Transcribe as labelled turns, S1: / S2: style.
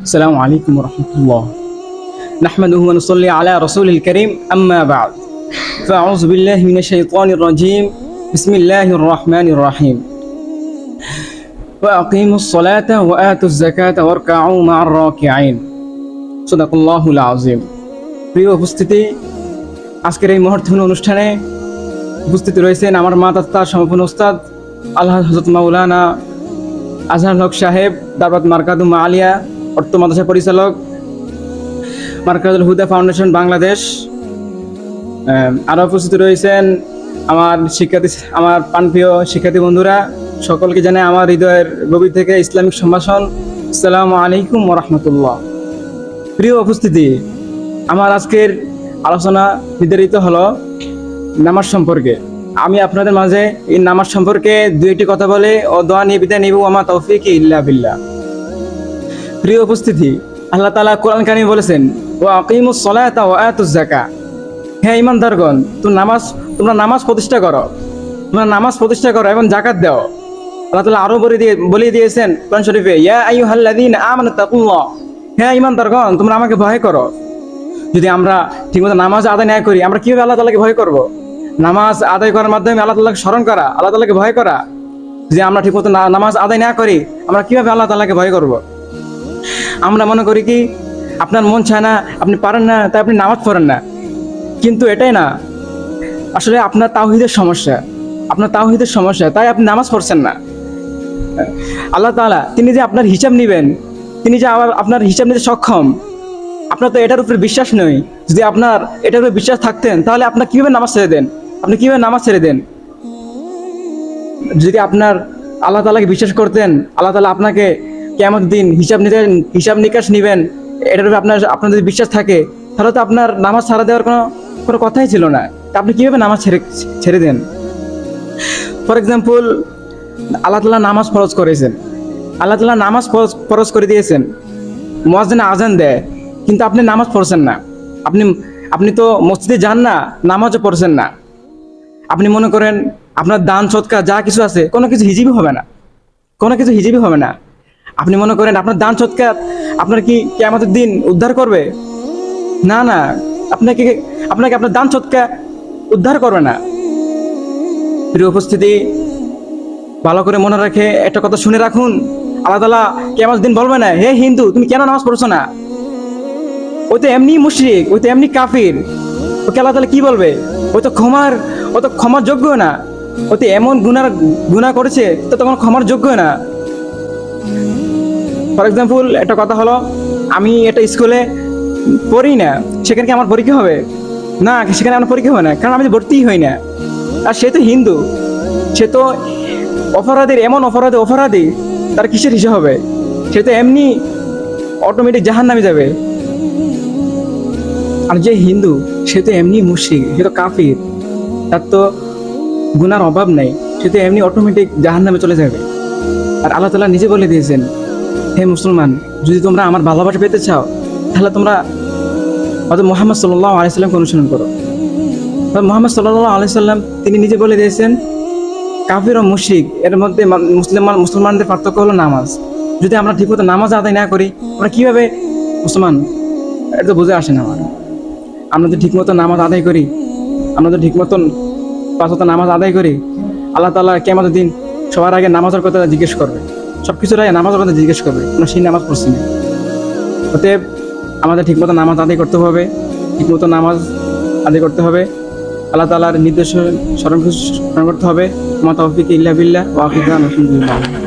S1: السلام عليكم ورحمة الله نحمده ونصلي على رسول الكريم أما بعد فأعوذ بالله من الشيطان الرجيم بسم الله الرحمن الرحيم وأقيموا الصلاة وآتوا الزكاة واركعوا مع الراكعين صدق الله العظيم প্রিয় উপস্থিতি আজকের এই মুহূর্তপূর্ণ অনুষ্ঠানে উপস্থিত রয়েছেন আমার মা তাত্তা সমাপন ওস্তাদ আল্লাহ হজরত মাওলানা আজহার হক সাহেব দারবাত মার্কাদুম আলিয়া অর্থ মাদ্রাসা পরিচালক, মার্কাজুল হুদা ফাউন্ডেশন বাংলাদেশ। আরও উপস্থিত রয়েছেন আমার শিক্ষার্থী, আমার প্রাণপ্রিয় শিক্ষার্থী বন্ধুরা। সকলকে জানাই আমার হৃদয়ের গভীর থেকে ইসলামিক সম্ভাষণ। আসসালামু আলাইকুম রহমতুল্লাহ। প্রিয় উপস্থিতি, আমার আজকের আলোচনা নির্ধারিত হলো নামাজ সম্পর্কে। আমি আপনাদের মাঝে এই নামাজ সম্পর্কে দুই একটি কথা বলে ও দোয়া নিয়ে বিদায় নিব। আমার তৌফিক ইল্লা বিল্লাহ। প্রিয় উপস্থিতি, আল্লাহ তাআলা কোরআন কারিমে বলেছেন ও আকিমুস সলাতা ওয়া আতুজ যাকা হ্যাঁ ইমানদারগণ তুমি নামাজ, তোমরা নামাজ প্রতিষ্ঠা করো। তোমরা নামাজ প্রতিষ্ঠা করো এবং জাকাত দাও। আল্লাহ তাআলা আরও বলে দিয়ে বলে দিয়েছেন কোরআন শরীফে, ইয়া আইয়ুহাল্লাযীনা আমানু তাকুল্লাহ। হ্যাঁ ইমানদারগণ তোমরা আমাকে ভয় করো। যদি আমরা ঠিকমতো নামাজ আদায় না করি, আমরা কীভাবে আল্লাহ তালাকে ভয় করব? নামাজ আদায় করার মাধ্যমে আল্লাহ তালাকে স্মরণ করা, আল্লাহ তালাকে ভয় করা যে আমরা ঠিকমতো না- নামাজ আদায় না করি, আমরা কীভাবে আল্লাহ তালাকে ভয় করব? আমরা মনে করি কি, আপনার মন চায় না, আপনি পারেন না, তাই আপনি নামাজ পড়েন না। কিন্তু এটাই না। আসলে আপনার তাওহিদের সমস্যা। আপনার তাওহিদের সমস্যা, তাই আপনি নামাজ পড়ছেন না। আল্লাহ তালা তিনি যে আপনার হিসাব নেবেন, তিনি যে আবার আপনার হিসাব নিতে সক্ষম, আপনার তো এটার উপরে বিশ্বাস নেই। যদি আপনার এটার উপরে বিশ্বাস থাকতেন, তাহলে আপনার কীভাবে নামাজ ছেড়ে দেন? আপনি কীভাবে নামাজ ছেড়ে দেন? যদি আপনার আল্লাহ তালাকে বিশ্বাস করতেন, আল্লাহ তালা আপনাকে কেমন দিন হিসাব নিতে, হিসাব নিকাশ নেবেন, এটার উপরে আপনার আপনার যদি বিশ্বাস থাকে, তাহলে তো আপনার নামাজ ছাড়া দেওয়ার কোনো কোনো কথাই ছিল না। আপনি কীভাবে নামাজ ছেড়ে ছেড়ে দেন? ফর এক্সাম্পল আল্লাহ তালা নামাজ ফরজ করেছেন। আল্লাহ তালা নামাজ ফরজ ফরজ করে দিয়েছেন। মসজিদে আজান দেয়, কিন্তু আপনি নামাজ পড়ছেন না। আপনি আপনি তো মসজিদে যান না, নামাজও পড়ছেন না। আপনি মনে করেন আপনার দান, সৎকার যা কিছু আছে, কোনো কিছু হিজিবি হবে না। কোনো কিছু হিজিবি হবে না। আপনি মনে করেন আপনার দান, সৎকার আপনার কি কেমতের দিন উদ্ধার করবে? না না। আপনাকে আপনাকে আপনার দান, সৎকার উদ্ধার করবে না। প্রিয় উপস্থিতি, ভালো করে মনে রাখে একটা কথা শুনে রাখুন। আল্লাহ তালা কেমন দিন বলবে না, হে হিন্দু, তুমি কেন নামাজ পড়ছো না? ওই তো এমনি মুশরিক, ওই তো এমনি কাফির। ওকে আল্লাহ তাহলে কি বলবে? ওই তো ক্ষমার, ও তো ক্ষমার যোগ্য না। ও তো এমন গুনার গুনাহ করেছে, তো তখন ক্ষমার যোগ্য না। ফর এক্সাম্পল একটা কথা হলো, আমি একটা স্কুলে পড়ি না, সেখানে কি আমার পরীক্ষা হবে? না, সেখানে আমার পরীক্ষা হবে না, কারণ আমি তো ভর্তিই হই না। আর সে তো হিন্দু, সে তো অপরাধীর, এমন অপরাধী অপরাধী, তার কিসের হিসেবে হবে? সে তো এমনি অটোমেটিক জাহান নামে যাবে। আর যে হিন্দু, সে তো এমনি মুশরিক, সে তো কাফির। তার তো গুনার অভাব নেই, সে তো এমনি অটোমেটিক জাহান নামে চলে যাবে। আর আল্লাহ তালা নিজে বলে দিয়েছেন, হে মুসলমান, যদি তোমরা আমার ভালোবাসা পেতে চাও, তাহলে তোমরা হয়তো মোহাম্মদ সাল্লাহ আলাইসাল্লামকে অনুসরণ করো। মোহাম্মদ সাল্লাহ আলাইসাল্লাম তিনি নিজে বলে দিয়েছেন, কাফির ও মুশরিক, এর মধ্যে মুসলমান মুসলমানদের পার্থক্য হলো নামাজ। যদি আমরা ঠিকমতো নামাজ আদায় না করি, আমরা কীভাবে মুসলমান? এটা তো বুঝে আসে না আমার। আমরা তো ঠিকমতো নামাজ আদায় করি। আমরা তো ঠিক মতন পাঁচত নামাজ আদায় করি। আল্লাহ তালা কেমন দিন সবার আগে নামাজের কথা জিজ্ঞেস করবে। সব কিছুর আগে নামাজের কথা জিজ্ঞেস করবে। আমরা সেই নামাজ পড়ছি না। অতএব আমাদের ঠিকমতো নামাজ আদায় করতে হবে। ঠিকমতো নামাজ আদায় করতে হবে। আল্লাহ তালার নির্দেশ স্মরণ স্মরণ করতে হবে। আমার তৌফিক ইল্লা বিল্লা ওয়াফিক আলহামদুলিল্লাহ।